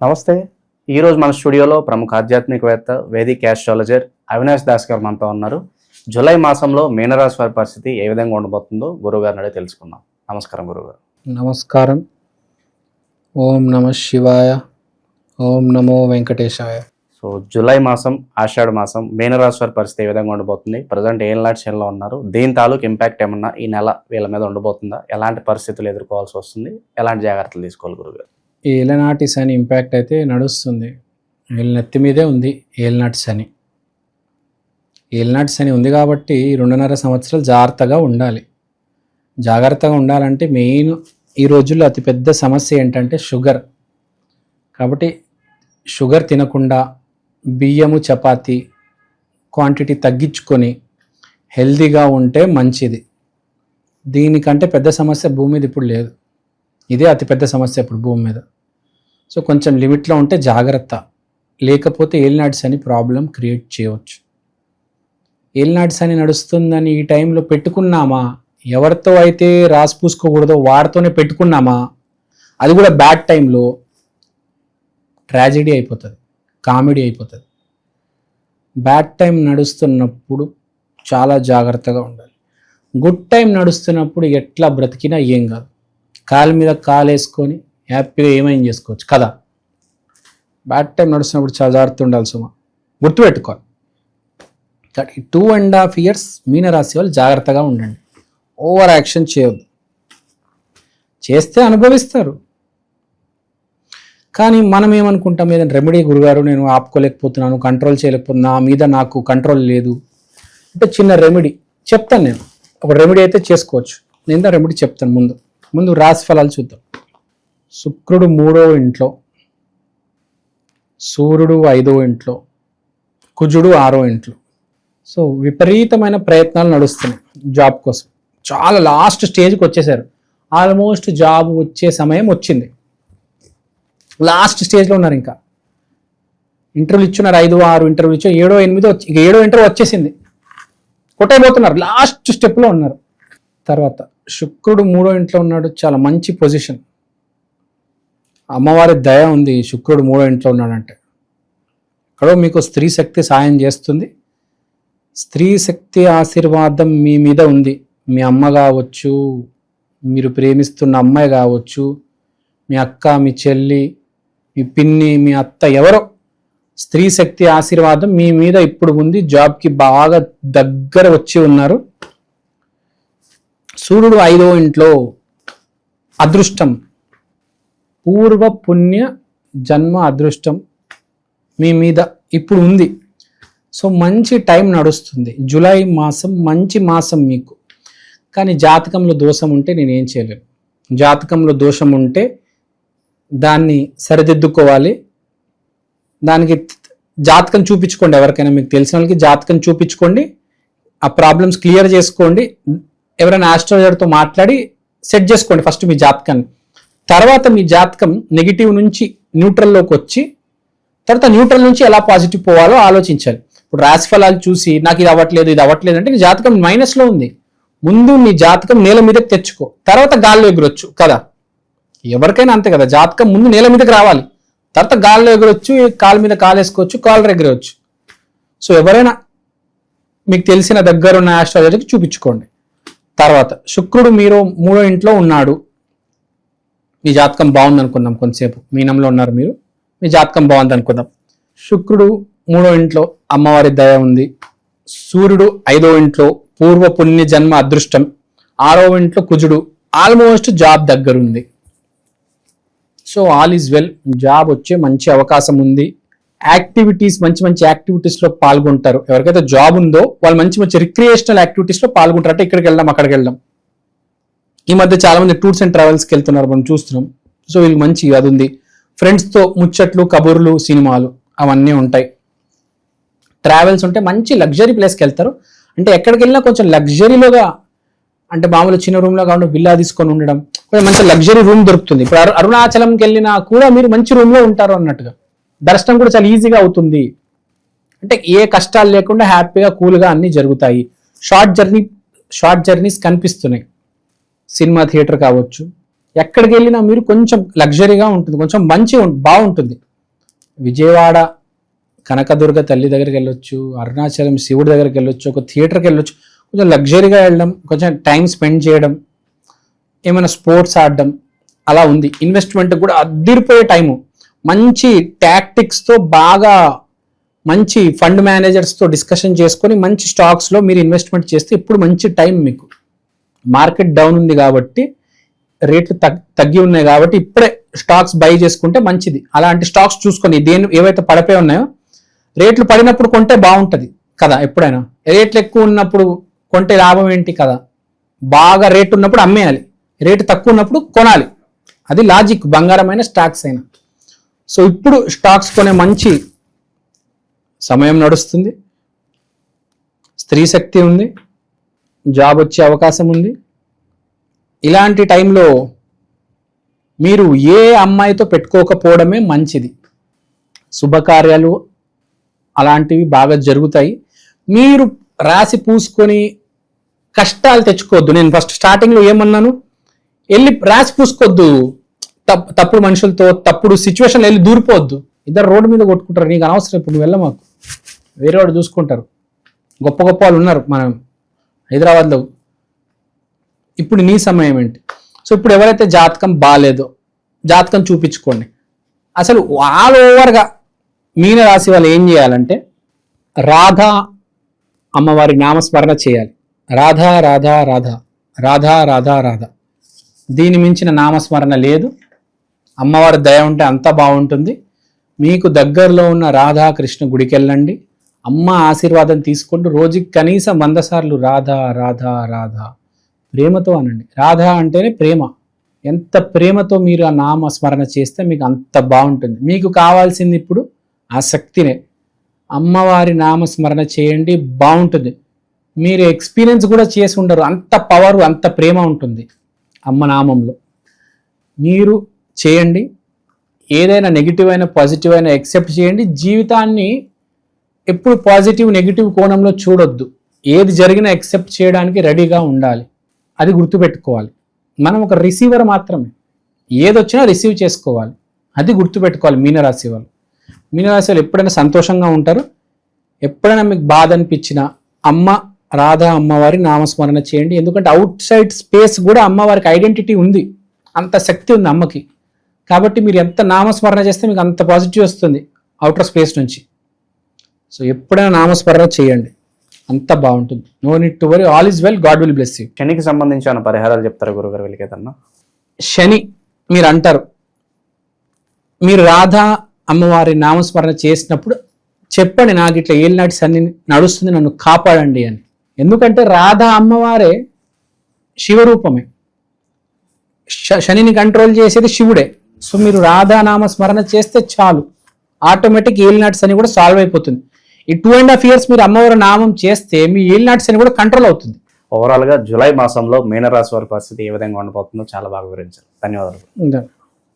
నమస్తే. ఈరోజు మన స్టూడియోలో ప్రముఖ ఆధ్యాత్మికవేత్త వేదిక్ యాస్ట్రాలజర్ అవినాష్ దాస్ గారు మనతో ఉన్నారు. జూలై మాసంలో మీనరాశి వారి పరిస్థితి ఏ విధంగా ఉండబోతుందో గురువుగారిని అడిగి తెలుసుకుందాం. నమస్కారం గురుగారు. నమస్కారం. ఓం నమ శివాయ ఓం నమో వెంకటేశాయ. సో జూలై మాసం ఆషాఢ మాసం మీనరాశి వారి పరిస్థితి ఏ విధంగా ఉండబోతుంది? ప్రజెంట్ ఏం లాంటి శనిలో ఉన్నారు? దీని తాలూకు ఇంపాక్ట్ ఏమన్నా ఈ నెల వీళ్ళ మీద ఉండబోతుందా? ఎలాంటి పరిస్థితులు ఎదుర్కోవాల్సి వస్తుంది? ఎలాంటి జాగ్రత్తలు తీసుకోవాలి గురుగారు? ఈ ఏలనాటి శని ఇంపాక్ట్ అయితే నడుస్తుంది. వీళ్ళ నెత్తి మీదే ఉంది ఏలనాటి శని. ఏలనాటి శని ఉంది కాబట్టి రెండున్నర సంవత్సరాలు జాగ్రత్తగా ఉండాలి. జాగ్రత్తగా ఉండాలంటే మెయిన్ ఈ రోజుల్లో అతిపెద్ద సమస్య ఏంటంటే షుగర్. కాబట్టి షుగర్ తినకుండా బియ్యము చపాతి క్వాంటిటీ తగ్గించుకొని హెల్తీగా ఉంటే మంచిది. దీనికంటే పెద్ద సమస్య భూమిది ఇప్పుడు లేదు. ఇదే అతిపెద్ద సమస్య ఇప్పుడు భూమి మీద. సో కొంచెం లిమిట్లో ఉంటే జాగ్రత్త. లేకపోతే ఏలినాడ్స్ అని ప్రాబ్లం క్రియేట్ చేయవచ్చు. ఏలినాడ్స్ అని నడుస్తుందని ఈ టైంలో పెట్టుకున్నామా? ఎవరితో అయితే రాసి పూసుకోకూడదో వాడితోనే పెట్టుకున్నామా? అది కూడా బ్యాడ్ టైంలో ట్రాజెడీ అయిపోతుంది కామెడీ అయిపోతుంది. బ్యాడ్ టైం నడుస్తున్నప్పుడు చాలా జాగ్రత్తగా ఉండాలి. గుడ్ టైం నడుస్తున్నప్పుడు ఎట్లా బ్రతికినా ఏం కాదు. కాలు మీద కాలు వేసుకొని హ్యాపీగా ఏమైనా చేసుకోవచ్చు. కదా? బ్యాడ్ టైం నడుస్తున్నప్పుడు చాలా జాగ్రత్త ఉండాలి సుమ. గుర్తుపెట్టుకోవాలి. కాబట్టి టూ అండ్ హాఫ్ ఇయర్స్ మీనరాశి వాళ్ళు జాగ్రత్తగా ఉండండి. ఓవర్ యాక్షన్ చేయొద్దు. చేస్తే అనుభవిస్తారు. కానీ మనం ఏమనుకుంటాం? ఏదైనా రెమెడీ గురుగారు నేను ఆపుకోలేకపోతున్నాను కంట్రోల్ చేయలేకపోతున్నా నా మీద నాకు కంట్రోల్ లేదు. అంటే చిన్న రెమెడీ చెప్తాను నేను. ఒక రెమెడీ అయితే చేసుకోవచ్చు. నేను రెమెడీ చెప్తాను ముందు. ముందు రాశి ఫలాలు చూద్దాం. శుక్రుడు మూడో ఇంట్లో సూర్యుడు ఐదో ఇంట్లో కుజుడు ఆరో ఇంట్లో. సో విపరీతమైన ప్రయత్నాలు నడుస్తున్నాయి జాబ్ కోసం. చాలా లాస్ట్ స్టేజ్కి వచ్చేసారు. ఆల్మోస్ట్ జాబ్ వచ్చే సమయం వచ్చింది. లాస్ట్ స్టేజ్లో ఉన్నారు ఇంకా. ఇంటర్వ్యూలు ఇచ్చున్నారు ఐదు ఆరు ఇంటర్వ్యూలు ఇచ్చారు. ఏడో ఎనిమిదో వచ్చి ఏడో ఇంటర్వ్యూ వచ్చేసింది. కొట్టైపోతున్నారు లాస్ట్ స్టెప్లో ఉన్నారు. తర్వాత శుక్రుడు మూడో ఇంట్లో ఉన్నాడు చాలా మంచి పొజిషన్. అమ్మవారి దయ ఉంది శుక్రుడు మూడో ఇంట్లో ఉన్నాడంటే. ఎక్కడో మీకు స్త్రీ శక్తి సాయం చేస్తుంది. స్త్రీ శక్తి ఆశీర్వాదం మీ మీద ఉంది. మీ అమ్మ కావచ్చు మీరు ప్రేమిస్తున్న అమ్మాయి కావచ్చు మీ అక్క మీ చెల్లి మీ పిన్ని మీ అత్త ఎవరో స్త్రీ శక్తి ఆశీర్వాదం మీ మీద ఇప్పుడు ఉంది. జాబ్కి బాగా దగ్గర వచ్చి ఉన్నారు. సూర్యుడు ఐదో ఇంట్లో అదృష్టం. పూర్వ పుణ్య జన్మ అదృష్టం మీ మీద ఇప్పుడు ఉంది. సో మంచి టైం నడుస్తుంది. జూలై మాసం మంచి మాసం మీకు. కానీ జాతకంలో దోషం ఉంటే నేను ఏం చేయలేను. జాతకంలో దోషం ఉంటే దాన్ని సరిదిద్దుకోవాలి. దానికి జాతకం చూపించుకోండి ఎవరికైనా మీకు తెలిసిన వాళ్ళకి జాతకం చూపించుకోండి. ఆ ప్రాబ్లమ్స్ క్లియర్ చేసుకోండి. ఎవరైనా ఆస్ట్రాలజర్తో మాట్లాడి సెట్ చేసుకోండి ఫస్ట్ మీ జాతకాన్ని. తర్వాత మీ జాతకం నెగిటివ్ నుంచి న్యూట్రల్లోకి వచ్చి తర్వాత న్యూట్రల్ నుంచి ఎలా పాజిటివ్ పోవాలో ఆలోచించాలి. ఇప్పుడు రాశి ఫలాలు చూసి నాకు ఇది అవ్వట్లేదు ఇది అవ్వట్లేదు అంటే నీ జాతకం మైనస్లో ఉంది. ముందు నీ జాతకం నేల మీదకి తెచ్చుకో. తర్వాత గాల్లో ఎగురొచ్చు కదా. ఎవరికైనా అంతే కదా జాతకం ముందు నేల మీదకి రావాలి. తర్వాత గాల్లో ఎగురొచ్చు కాలు మీద కాలు వేసుకోవచ్చు కాలర్ ఎగరవచ్చు సో ఎవరైనా మీకు తెలిసిన దగ్గర ఉన్న ఆస్ట్రాలజీకి చూపించుకోండి. తర్వాత శుక్రుడు మీరు మూడో ఇంట్లో ఉన్నాడు. మీ జాతకం బాగుంది అనుకుందాం కొంతసేపు. మీనంలో ఉన్నారు మీరు. మీ జాతకం బాగుంది అనుకుందాం శుక్రుడు మూడో ఇంట్లో అమ్మవారి దయ ఉంది. సూర్యుడు ఐదో ఇంట్లో పూర్వ పుణ్య జన్మ అదృష్టం. ఆరో ఇంట్లో కుజుడు. Almost job దగ్గరుంది. So all is well job వచ్చే మంచి అవకాశం ఉంది. యాక్టివిటీస్ మంచి మంచి యాక్టివిటీస్లో పాల్గొంటారు. ఎవరికైతే జాబ్ ఉందో వాళ్ళు మంచి మంచి రిక్రియేషనల్ యాక్టివిటీస్లో పాల్గొంటారు. అంటే ఇక్కడికి వెళ్దాం అక్కడికి వెళ్దాం. ఈ మధ్య చాలా మంది టూర్స్ అండ్ ట్రావెల్స్కి వెళ్తున్నారు మనం చూస్తున్నాం. సో వీళ్ళు మంచి అది ఉంది. ఫ్రెండ్స్తో ముచ్చట్లు కబుర్లు సినిమాలు అవన్నీ ఉంటాయి. ట్రావెల్స్ ఉంటే మంచి లగ్జరీ ప్లేస్కి వెళ్తారు. అంటే ఎక్కడికి వెళ్ళినా కొంచెం లగ్జరీలోగా అంటే మామూలు చిన్న రూమ్లో కాకుండా విల్లా తీసుకొని ఉండడం కొంచెం మంచి లగ్జరీ రూమ్ దొరుకుతుంది. ఇప్పుడు అరుణాచలంకి వెళ్ళినా కూడా మీరు మంచి రూమ్లో ఉంటారు అన్నట్టుగా. దర్శనం కూడా చాలా ఈజీగా అవుతుంది. అంటే ఏ కష్టాలు లేకుండా హ్యాపీగా కూల్గా అన్నీ జరుగుతాయి. షార్ట్ జర్నీ షార్ట్ జర్నీస్ కనిపిస్తున్నాయి. సినిమా థియేటర్ కావచ్చు. ఎక్కడికి వెళ్ళినా మీరు కొంచెం లగ్జరీగా ఉంటుంది. కొంచెం మంచి బాగుంటుంది. విజయవాడ కనకదుర్గ తల్లి దగ్గరికి వెళ్ళొచ్చు అరుణాచలం శివుడి దగ్గరికి వెళ్ళొచ్చు ఒక థియేటర్కి వెళ్ళొచ్చు. కొంచెం లగ్జరీగా వెళ్ళడం కొంచెం టైం స్పెండ్ చేయడం ఏమైనా స్పోర్ట్స్ ఆడడం అలా ఉంది. ఇన్వెస్ట్మెంట్ కూడా అద్దిరిపోయే టైము మంచి ట్యాక్టిక్స్తో బాగా మంచి ఫండ్ మేనేజర్స్తో డిస్కషన్ చేసుకొని మంచి స్టాక్స్లో మీరు ఇన్వెస్ట్మెంట్ చేస్తే ఇప్పుడు మంచి టైం మీకు. మార్కెట్ డౌన్ ఉంది కాబట్టి రేట్లు తగ్- తగ్గి ఉన్నాయి కాబట్టి ఇప్పుడే స్టాక్స్ బై చేసుకుంటే మంచిది. అలాంటి స్టాక్స్ చూసుకొని దేని ఏవైతే పడిపోయి ఉన్నాయో రేట్లు పడినప్పుడు కొంటే బాగుంటుంది కదా ఎప్పుడైనా. రేట్లు ఎక్కువ ఉన్నప్పుడు కొంటే లాభం ఏంటి కదా? బాగా రేట్ ఉన్నప్పుడు అమ్మేయాలి. రేటు తక్కువ ఉన్నప్పుడు కొనాలి. అది లాజిక్ బంగారమైన స్టాక్స్ అయినా. సో ఇప్పుడు స్టాక్స్ కొనే మంచి సమయం నడుస్తుంది. స్త్రీ శక్తి ఉంది. జాబ్ వచ్చే అవకాశం ఉంది. ఇలాంటి టైంలో మీరు ఏ అమ్మాయితో పెట్టుకోకపోవడమే మంచిది. శుభకార్యాలు అలాంటివి బాగా జరుగుతాయి. మీరు రాసి పూసుకొని కష్టాలు తెచ్చుకోవద్దు. నేను ఫస్ట్ స్టార్టింగ్లో ఏమన్నాను? వెళ్ళి రాసి పూసుకోవద్దు. తప్పుడు మనుషులతో తప్పుడు సిచ్యువేషన్ వెళ్ళి దూరిపోవద్దు. ఇద్దరు రోడ్డు మీద కొట్టుకుంటారు. నీకు అనవసరం ఇప్పుడు నువ్వు వెళ్ళమాకు. వేరే వాడు చూసుకుంటారు. గొప్ప గొప్ప వాళ్ళు ఉన్నారు మనం హైదరాబాద్లో. ఇప్పుడు నీ సమయం ఏంటి? సో ఇప్పుడు ఎవరైతే జాతకం బాగాలేదో జాతకం చూపించుకోండి. అసలు ఆల్ ఓవర్గా మీన రాశి వాళ్ళు ఏం చేయాలంటే రాధా అమ్మవారి నామస్మరణ చేయాలి. రాధా రాధా రాధా రాధా రాధా రాధా. దీని మించిన నామస్మరణ లేదు. అమ్మవారి దయ ఉంటే అంత బాగుంటుంది. మీకు దగ్గరలో ఉన్న రాధాకృష్ణ గుడికి వెళ్ళండి అమ్మ ఆశీర్వాదం తీసుకుంటూ రోజుకి కనీసం వంద సార్లు రాధా రాధా రాధా ప్రేమతో అనండి. రాధా అంటేనే ప్రేమ. ఎంత ప్రేమతో మీరు ఆ నామ స్మరణ చేస్తే మీకు అంత బాగుంటుంది. మీకు కావాల్సింది ఇప్పుడు ఆ శక్తినే అమ్మవారి నామస్మరణ చేయండి బాగుంటుంది. మీరు ఎక్స్పీరియన్స్ కూడా చేసి ఉండరు. అంత పవర్ అంత ప్రేమ ఉంటుంది అమ్మ నామంలో. మీరు చేయండి. ఏదైనా నెగిటివ్ అయినా పాజిటివ్ అయినా ఎక్సెప్ట్ చేయండి. జీవితాన్ని ఎప్పుడు పాజిటివ్ నెగిటివ్ కోణంలో చూడొద్దు. ఏది జరిగినా ఎక్సెప్ట్ చేయడానికి రెడీగా ఉండాలి. అది గుర్తుపెట్టుకోవాలి. మనం ఒక రిసీవర్ మాత్రమే. ఏదొచ్చినా రిసీవ్ చేసుకోవాలి. అది గుర్తుపెట్టుకోవాలి మీనరాశి వాళ్ళు. మీనరాశి వాళ్ళు ఎప్పుడైనా సంతోషంగా ఉంటారు? ఎప్పుడైనా మీకు బాధ అనిపించినా అమ్మ రాధా అమ్మవారి నామస్మరణ చేయండి. ఎందుకంటే అవుట్ సైడ్ స్పేస్ కూడా అమ్మవారికి ఐడెంటిటీ ఉంది. అంత శక్తి ఉంది అమ్మకి. కాబట్టి మీరు ఎంత నామస్మరణ చేస్తే మీకు అంత పాజిటివ్ వస్తుంది అవుటర్ స్పేస్ నుంచి. సో ఎప్పుడైనా నామస్మరణ చేయండి. అంత బాగుంటుంది. No need to worry all is well God will bless you శనికి సంబంధించిన పరిహారాలు చెప్తారు గురుగారు వీళ్ళకేదన్నా శని మీరు అంటారు. మీరు రాధా అమ్మవారి నామస్మరణ చేసినప్పుడు చెప్పండి నాకు ఇట్లా ఏలినాటి సన్ని నడుస్తుంది నన్ను కాపాడండి అని. ఎందుకంటే రాధా అమ్మవారే శివరూపమే. శనిని కంట్రోల్ చేసేది శివుడే. సో మీరు రాధా నామ స్మరణ చేస్తే చాలు. ఆటోమేటిక్ ఏలినాటి శని కూడా సాల్వ్ అయిపోతుంది. ఈ టూ అండ్ హాఫ్ ఇయర్స్ మీరు అమ్మవారి నామం చేస్తే మీ ఏలినాటి శని కూడా కంట్రోల్ అవుతుంది. ఓవరాల్గా జూలై మాసంలో మీనరాశి వారి పరిస్థితి ఏ విధంగా ఉండబోతుందో చాలా బాగా వివరించారు. ధన్యవాదాలు.